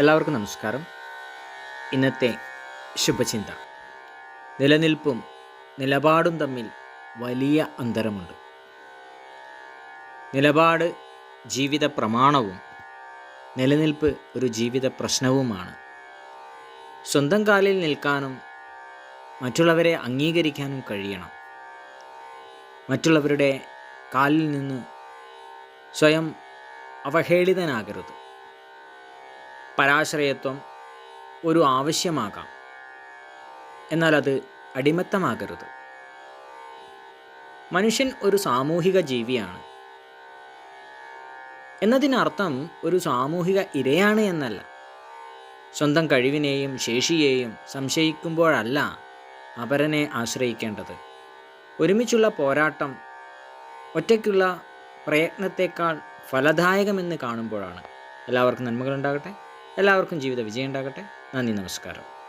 എല്ലാവർക്കും നമസ്കാരം. ഇന്നത്തെ ശുഭചിന്ത. നിലനിൽപ്പും നിലപാടും തമ്മിൽ വലിയ അന്തരമുണ്ട്. നിലപാട് ജീവിത പ്രമാണവും നിലനിൽപ്പ് ഒരു ജീവിത പ്രശ്നവുമാണ്. സ്വന്തം കാലിൽ നിൽക്കാനും മറ്റുള്ളവരെ അംഗീകരിക്കാനും കഴിയണം. മറ്റുള്ളവരുടെ കാലിൽ നിന്ന് സ്വയം അവഹേളിതനാകരുത്. പരാശ്രയത്വം ഒരു ആവശ്യമാകാം. എന്നാൽ അത് അടിമത്തമാകരുത്. മനുഷ്യൻ ഒരു സാമൂഹിക ജീവിയാണ്. എന്നതിനർത്ഥം ഒരു സാമൂഹിക ഇരയാണ് എന്നല്ല. സ്വന്തം കഴിവിനെയും ശേഷിയെയും സംശയിക്കുമ്പോഴല്ല അപരനെ ആശ്രയിക്കേണ്ടത്. ഒരുമിച്ചുള്ള പോരാട്ടം ഒറ്റയ്ക്കുള്ള പ്രയത്നത്തെക്കാൾ ഫലദായകമെന്ന് കാണുമ്പോഴാണ്. എല്ലാവർക്കും നന്മകളുണ്ടാകട്ടെ. എല്ലാവർക്കും ജീവിത വിജയം ഉണ്ടാകട്ടെ നന്ദി നമസ്കാരം.